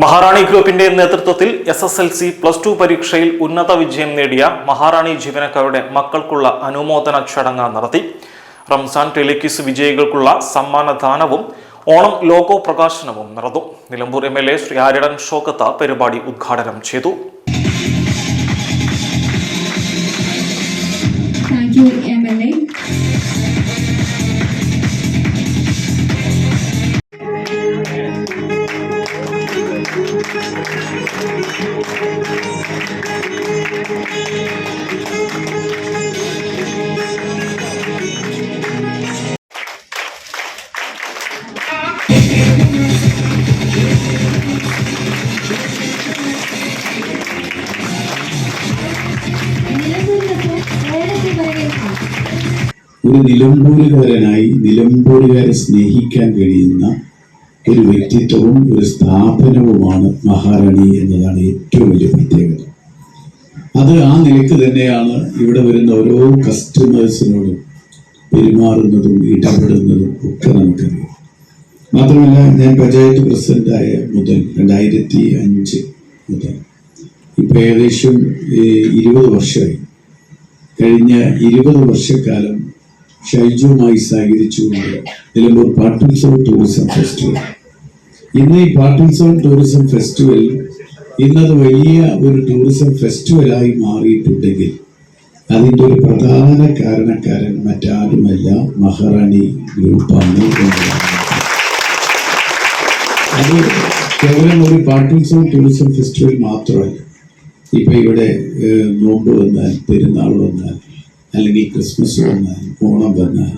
മഹാറാണി ഗ്രൂപ്പിന്റെ നേതൃത്വത്തിൽ S S L C plus two പരീക്ഷയിൽ ഉന്നത വിജയം നേടിയ മഹാറാണി ജീവനക്കാരുടെ മക്കൾക്കുള്ള അനുമോദന ചടങ്ങ് നടത്തി. റംസാൻ ടെലിക്വിസ് വിജയികൾക്കുള്ള സമ്മാനദാനവും ഓണം ലോഗോ പ്രകാശനവും നടന്നു. Nilambur M L A Shri Aryadan Shoukath പരിപാടി ഉദ്ഘാടനം ചെയ്തു. ഒരു നിലമ്പൂരുകാരനായി നിലമ്പൂരുകാരെ സ്നേഹിക്കാൻ കഴിയുന്ന ഒരു വ്യക്തിത്വവും ഒരു സ്ഥാപനവുമാണ് മഹാറാണി എന്നതാണ് ഏറ്റവും വലിയ പ്രത്യേകത. അത് ആ നിലയ്ക്ക് തന്നെയാണ് ഇവിടെ വരുന്ന ഓരോ കസ്റ്റമേഴ്സിനോടും പെരുമാറുന്നതും ഇടപെടുന്നതും ഒക്കെ നമുക്കറിയാം. മാത്രമല്ല ഞാൻ പഞ്ചായത്ത് പ്രസിഡന്റായ മുതൽ രണ്ടായിരത്തി അഞ്ച് മുതൽ ഇപ്പൊ ഏകദേശം ഇരുപത് വർഷമായി. കഴിഞ്ഞ ഇരുപത് വർഷക്കാലം ഷൈജുവുമായി സഹകരിച്ചുകൊണ്ട് നിലമ്പൂർ പാർട്ടിസൺ ടൂറിസം ഫെസ്റ്റിവൽ. ഇന്ന് ഈ പാട്ടുത്സവം ടൂറിസം ഫെസ്റ്റിവൽ ഇന്നത് വലിയ ഒരു ടൂറിസം ഫെസ്റ്റിവലായി മാറിയിട്ടുണ്ടെങ്കിൽ അതിന്റെ ഒരു പ്രധാന കാരണക്കാരൻ മറ്റാരുമല്ല മഹാറാണി ഗ്രൂപ്പാണ് അത് കേവലം ഒരു പാർട്ടിസൺ ടൂറിസം ഫെസ്റ്റിവൽ മാത്രമല്ല. ഇപ്പം ഇവിടെ നോമ്പ് വന്നാൽ പെരുന്നാൾ വന്നാൽ അല്ലെങ്കിൽ ക്രിസ്മസ് വന്നാൽ ഓണം വന്നാൽ.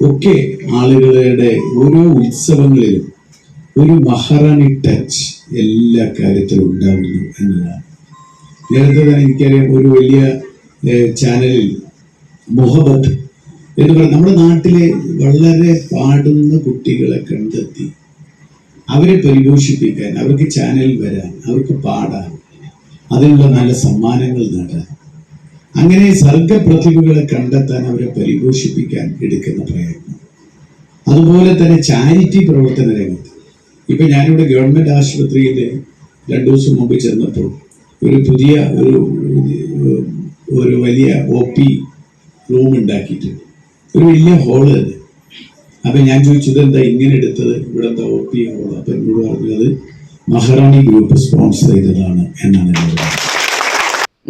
ഒക്കെ ആളുകളുടെ ഓരോ ഉത്സവങ്ങളിലും ഒരു മഹാറാണി ടച്ച് എല്ലാ കാര്യത്തിലും ഉണ്ടാവുന്നു എന്നതാണ്. നേരത്തെ തന്നെ എനിക്കറിയാം ഒരു വലിയ ചാനലിൽ മുഹബത്ത് എന്ന് പറയുന്നത് നമ്മുടെ നാട്ടിലെ വളരെ പാടുന്ന കുട്ടികളെ കണ്ടെത്തി അവരെ പരിപോഷിപ്പിക്കാൻ അവർക്ക് ചാനൽ വരാൻ അവർക്ക് പാടാൻ അതിനുള്ള നല്ല സമ്മാനങ്ങൾ നേടാൻ അങ്ങനെ സർഗപ്രതിഭകളെ കണ്ടെത്താൻ അവരെ പരിപോഷിപ്പിക്കാൻ എടുക്കുന്ന പ്രയത്നം. അതുപോലെ തന്നെ ചാരിറ്റി പ്രവർത്തന രംഗത്ത്. ഇപ്പൊ ഞാനിവിടെ ഗവൺമെന്റ് ആശുപത്രിയിൽ രണ്ടു ദിവസം മുമ്പ് ചെന്നപ്പോൾ ഒരു പുതിയ ഒരു ഒരു വലിയ ഒ പി റൂം ഉണ്ടാക്കിയിട്ടുണ്ട്. ഒരു വലിയ ഹോൾ തന്നെ. അപ്പൊ ഞാൻ ചോദിച്ചു എന്താ ഇങ്ങനെ എടുത്തത്? ഇവിടുത്തെ ഒ പി ഹോൾ അപ്പൊ എന്നോട് പറഞ്ഞത് മഹാറാണി ഗ്രൂപ്പ് സ്പോൺസർ ചെയ്തതാണ് എന്നാണ് എന്നോട്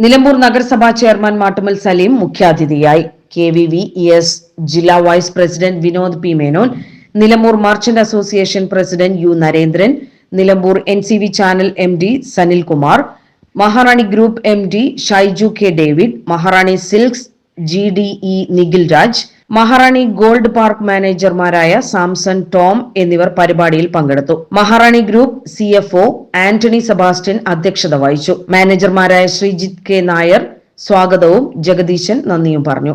നിലമ്പൂർ നഗരസഭാ ചെയർമാൻ മാട്ടുമൽ സലീം മുഖ്യാതിഥിയായി. കെ വി വി എസ് ജില്ലാ vice president Vinod P Menon Nilambur merchant association president U Narendran Nilambur N C V channel M D Sanilkumar Maharani group M D Shaiju K David Maharani silks G D E Nikhil Raj Maharani gold park മാനേജർമാരായ Samson Tom എന്നിവർ പരിപാടിയിൽ പങ്കെടുത്തു. Maharani group C Antony Sebastian അധ്യക്ഷത വഹിച്ചു. മാനേജർമാരായ Sreejith K Nair സ്വാഗതവും ജഗദീശൻ നന്ദിയും പറഞ്ഞു.